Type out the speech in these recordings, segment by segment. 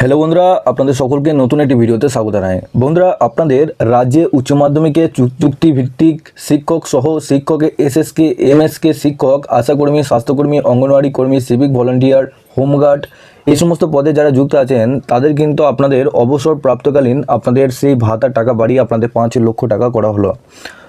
Hello বন্ধুরা, আপনাদের সকলকে নতুন একটি ভিডিওতে স্বাগত জানাই। বন্ধুরা, আপনাদের রাজ্যে উচ্চ মাধ্যমিকে চুক্তিভিত্তিক শিক্ষক সহ শিক্ষক এসএসকে, এমএসকে শিক্ষক, আশাকর্মী, স্বাস্থ্যকর্মী, অঙ্গনওয়াড়ি কর্মী সিভিক ভলান্টিয়ার হোমগার্ড এই সমস্ত পদে যারা যুক্ত আছেন, তাদের কিন্তু আপনাদের অবসর প্রাপ্তকালীন আপনাদের সেই ভাতার টাকা বাড়িয়ে আপনাদের পাঁচ লক্ষ টাকা করা হলো।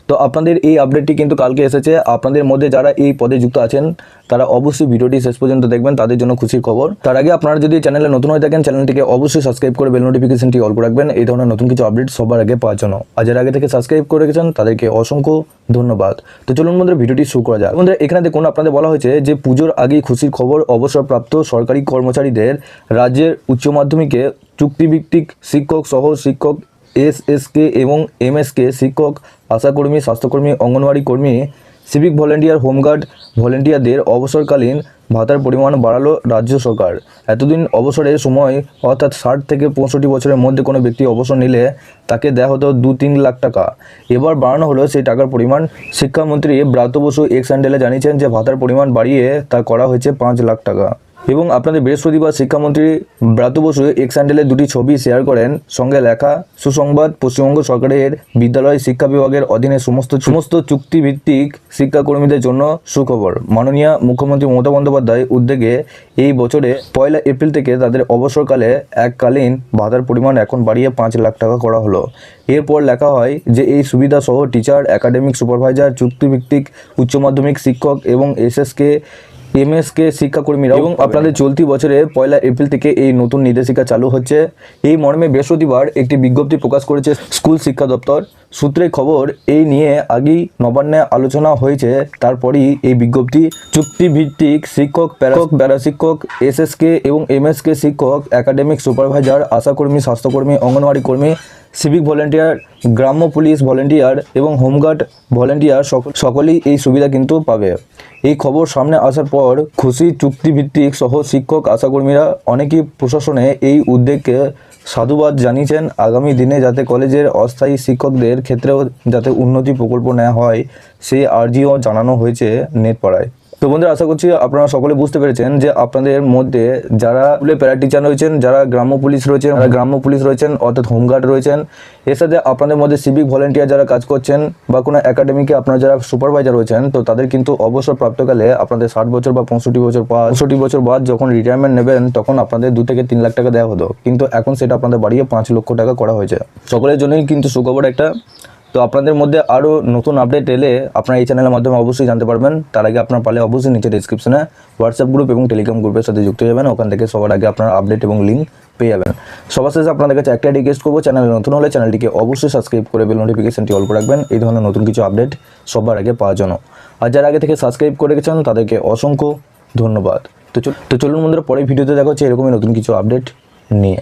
তো আপনাদের এই আপডেটটি কিন্তু কালকে এসেছে। আপনাদের মধ্যে যারা এই পদে যুক্ত আছেন, তারা অবশ্যই ভিডিওটি শেষ পর্যন্ত দেখবেন, তাদের জন্য খুশির খবর। তার আগে আপনারা যদি চ্যানেলে নতুন হয়ে থাকেন, চ্যানেলটিকে অবশ্যই সাবস্ক্রাইব করে বেল নোটিফিকেশনটি অল করে রাখবেন। এই ধরনের নতুন কিছু আপডেট সবার আগে পাওয়ার জন্য। আর যারা আগে থেকে সাবস্ক্রাইব করে রেখেছেন, তাদেরকে অসংখ্য ধন্যবাদ। তো চলুন বন্ধুরা, ভিডিওটি শুরু করা যাক। বন্ধুরা, এখানে দেখুন, আপনাদের বলা হয়েছে যে পুজোর আগেই খুশির খবর অবসরপ্রাপ্ত সরকারি কর্মচারীদের রাজ্যের উচ্চ মাধ্যমিকে চুক্তিভিত্তিক শিক্ষক সহ শিক্ষক এসএসকে এবং এমএসকে শিক্ষক, আশাকর্মী, স্বাস্থ্যকর্মী, অঙ্গনওয়াড়ি কর্মী সিভিক ভলেন্টিয়ার হোমগার্ড ভলেন্টিয়ারদের অবসরকালীন ভাতার পরিমাণ বাড়ালো রাজ্য সরকার। এতদিন অবসরের সময় অর্থাৎ ষাট থেকে পঁয়ষট্টি বছরের মধ্যে কোনো ব্যক্তি অবসর নিলে তাকে দেওয়া হতো দু তিন লাখ টাকা। এবার বাড়ানো হলো সেই টাকার পরিমাণ। শিক্ষামন্ত্রী ব্রাত্য বসু এক্স হ্যান্ডেলে জানিয়েছেন যে ভাতার পরিমাণ বাড়িয়ে তা করা হয়েছে পাঁচ লাখ টাকা। এবং আপনাদের বৃহস্পতিবার শিক্ষামন্ত্রী ব্রাত্য বসু এক্স হ্যান্ডেলে দুটি ছবি শেয়ার করেন। সঙ্গে লেখা, সুসংবাদ, পশ্চিমবঙ্গ সরকারের বিদ্যালয় শিক্ষা বিভাগের অধীনে সমস্ত সমস্ত চুক্তিভিত্তিক শিক্ষাকর্মীদের জন্য সুখবর। মাননীয় মুখ্যমন্ত্রী মমতা বন্দ্যোপাধ্যায় উদ্যোগে এই বছরে পয়লা এপ্রিল থেকে তাদের অবসরকালে এককালীন ভাতার পরিমাণ এখন বাড়িয়ে পাঁচ লাখ টাকা করা হলো। এরপর লেখা হয় যে এই সুবিধা সহ টিচার একাডেমিক সুপারভাইজার চুক্তিভিত্তিক উচ্চ মাধ্যমিক শিক্ষক এবং এসএসকে এমএসকে শিক্ষাকর্মীরা এবং আপনাদের চলতি বছরে পয়লা এপ্রিল থেকে এই নতুন নির্দেশিকা চালু হচ্ছে। এই মর্মে বৃহস্পতিবার একটি বিজ্ঞপ্তি প্রকাশ করেছে স্কুল শিক্ষা দপ্তর। সূত্রে খবর এই নিয়ে আগেই নবান্নে আলোচনা হয়েছে। তারপরই এই বিজ্ঞপ্তি চুক্তিভিত্তিক শিক্ষক প্যারা প্যারা শিক্ষক এসএসকে এবং এমএসকে শিক্ষক একাডেমিক সুপারভাইজার আশাকর্মী স্বাস্থ্যকর্মী অঙ্গনওয়াড়ি কর্মী সিভিক ভলেন্টিয়ার গ্রাম্য পুলিশ ভলেন্টিয়ার এবং হোমগার্ড ভলেন্টিয়ার সকল সকলেই এই সুবিধা কিন্তু পাবে। এই খবর সামনে আসার পর খুশি চুক্তিভিত্তিক সহ শিক্ষক, আশাকর্মীরা অনেকেই প্রশাসনে এই উদ্যোগকে সাধুবাদ জানিয়েছেন। আগামী দিনে যাতে কলেজের অস্থায়ী শিক্ষকদের ক্ষেত্রেও যাতে উন্নতি প্রকল্প নেওয়া হয়, সেই আর্জিও জানানো হয়েছে নেটপাড়ায়। তো বন্ধুরা, আশা করছি আপনারা সকলে বুঝতে পেরেছেন যে আপনাদের মধ্যে যারা স্কুলে প্যারা টিচার রয়েছেন, যারা গ্রাম্য পুলিশ রয়েছেন, যারা গ্রাম্য পুলিশ রয়েছেন, অর্থাৎ হোমগার্ড রয়েছেন, এর সাথে আপনাদের মধ্যে সিভিক ভলেন্টিয়ার যারা কাজ করছেন বা কোনো একাডেমিকে আপনারা যারা সুপারভাইজার রয়েছেন, তো তাদের কিন্তু অবসর প্রাপ্তকালে আপনাদের ষাট বছর বা পঁয়ষট্টি বছর পর পঁয়ষট্টি বছর বাদ যখন রিটায়ারমেন্ট নেবেন, তখন আপনাদের দু থেকে তিন লাখ টাকা দেওয়া হতো। কিন্তু এখন সেটা আপনাদের বাড়িয়ে পাঁচ লক্ষ টাকা করা হয়েছে। সকলের জন্যই কিন্তু সুখবর একটা তো আপনাদের মধ্যে আরও নতুন আপডেট এলে আপনারা এই চ্যানেলের মাধ্যমে অবশ্যই জানতে পারবেন। তার আগে আপনার পালে অবশ্যই নিচে ডিসক্রিপশনে হোয়াটসঅ্যাপ গ্রুপ এবং টেলিগ্রাম গ্রুপের সাথে যুক্ত যাবেন। ওখান থেকে সবার আগে আপনার আপডেট এবং লিঙ্ক পেয়ে যাবেন। সবার শেষে আপনাদের কাছে একটা রিকোয়েস্ট করব চ্যানেলে নতুন হলে চ্যানেলটিকে অবশ্যই সাবস্ক্রাইব করে বেল নোটিফিকেশনটি অল করে রাখবেন। এই ধরনের নতুন কিছু আপডেট সবার আগে পাওয়ার জন্য। আর যারা আগে থেকে সাবস্ক্রাইব করে রেখেছেন, তাদেরকে অসংখ্য ধন্যবাদ। তো তো চলুন বন্ধুরা পরে ভিডিওতে দেখা হচ্ছে এরকমই নতুন কিছু আপডেট নিয়ে।